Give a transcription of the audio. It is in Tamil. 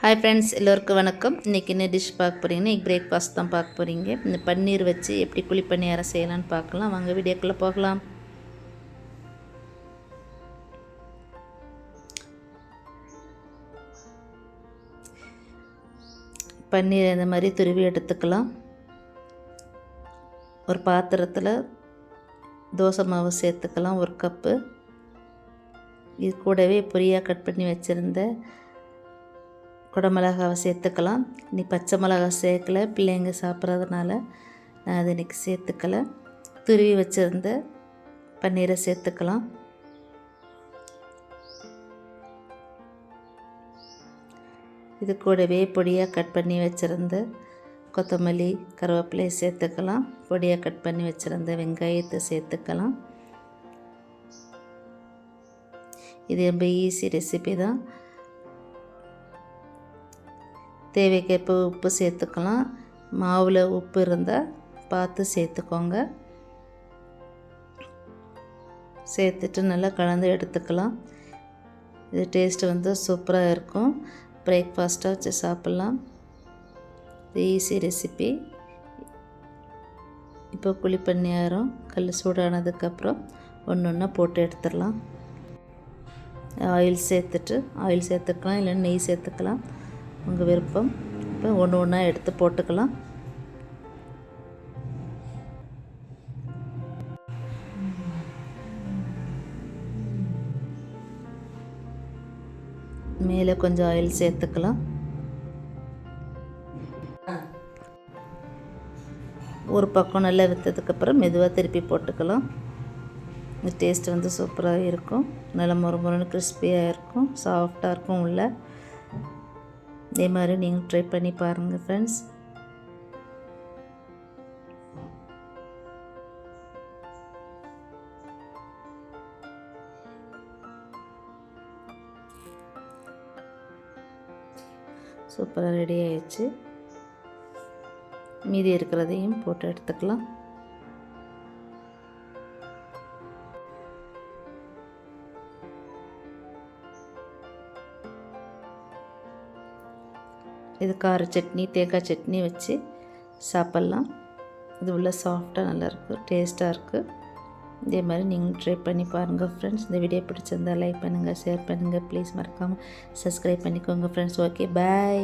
ஹாய் ஃப்ரெண்ட்ஸ் எல்லோருக்கும் வணக்கம். இன்றைக்கி என்ன டிஷ் பார்க்க போகிறீங்கன்னா இன்றைக்கி பிரேக்ஃபாஸ்ட் தான் பார்க்க போகிறீங்க இந்த பன்னீர் வச்சு எப்படி குழி பணியாரம் செய்யலாம்னு பார்க்கலாம். வாங்க வீடியோக்குள்ளே போகலாம். பன்னீர் இந்த மாதிரி துருவி எடுத்துக்கலாம். ஒரு பாத்திரத்தில் தோசை மாவு சேர்த்துக்கலாம் ஒரு கப்பு இது கூடவே பொரியாக கட் பண்ணி வச்சுருந்த குடமிளகாவை சேர்த்துக்கலாம். நீ பச்சை மிளகா சேர்க்கல பிள்ளைங்க சாப்பிட்றதுனால நான் அதை இன்றைக்கி சேர்த்துக்கல. துருவி வச்சுருந்த பன்னீரை சேர்த்துக்கலாம். இது கூடவே பொடியாக கட் பண்ணி வச்சுருந்த கொத்தமல்லி கருவேப்பிலையை சேர்த்துக்கலாம். பொடியாக கட் பண்ணி வச்சுருந்த வெங்காயத்தை சேர்த்துக்கலாம். இது ரொம்ப ஈஸி ரெசிபி தான். தேவைக்கேற்ப உப்பு சேர்த்துக்கலாம். மாவில் உப்பு இருந்தால் பார்த்து சேர்த்துக்கோங்க. சேர்த்துட்டு நல்லா கலந்து எடுத்துக்கலாம். இது டேஸ்ட்டு வந்து சூப்பராக இருக்கும். பிரேக்ஃபாஸ்ட்டாக வச்சு சாப்பிட்லாம். இது ஈஸி ரெசிபி இப்போ குழி கல் சூடானதுக்கப்புறம் ஒன்று ஒன்றா போட்டு எடுத்துடலாம். ஆயில் சேர்த்துட்டு ஆயில் சேர்த்துக்கலாம். இல்லை நெய் சேர்த்துக்கலாம். உங்கள் விருப்பம். இப்போ ஒன்று ஒன்றா எடுத்து போட்டுக்கலாம். மேலே கொஞ்சம் ஆயில் சேர்த்துக்கலாம். ஒரு பக்கம் நல்லா விற்றதுக்கப்புறம் மெதுவாக திருப்பி போட்டுக்கலாம். இந்த டேஸ்ட் வந்து சூப்பராக இருக்கும். நல்லா முறு முறுன்னு கிறிஸ்பியாக இருக்கும். சாஃப்டாக இருக்கும் உள்ள. இதே மாதிரி நீங்கள் ட்ரை பண்ணி பாருங்கள் ஃப்ரெண்ட்ஸ் சூப்பராக ரெடி ஆயிடுச்சு. மீதி இருக்கிறதையும் போட்டு எடுத்துக்கலாம். இது கார சட்னி தேங்காய் சட்னி வச்சு சாப்பிட்லாம். இது உள்ள சாஃப்டாக நல்லாயிருக்கு டேஸ்ட்டாக இருக்குது இதே மாதிரி நீங்கள் ட்ரை பண்ணி பாருங்கள் ஃப்ரெண்ட்ஸ் இந்த வீடியோ பிடிச்சிருந்தால் லைக் பண்ணுங்கள் ஷேர் பண்ணுங்கள் ப்ளீஸ் மறக்காமல் சப்ஸ்கிரைப் பண்ணிக்கோங்க ஃப்ரெண்ட்ஸ் ஓகே பாய்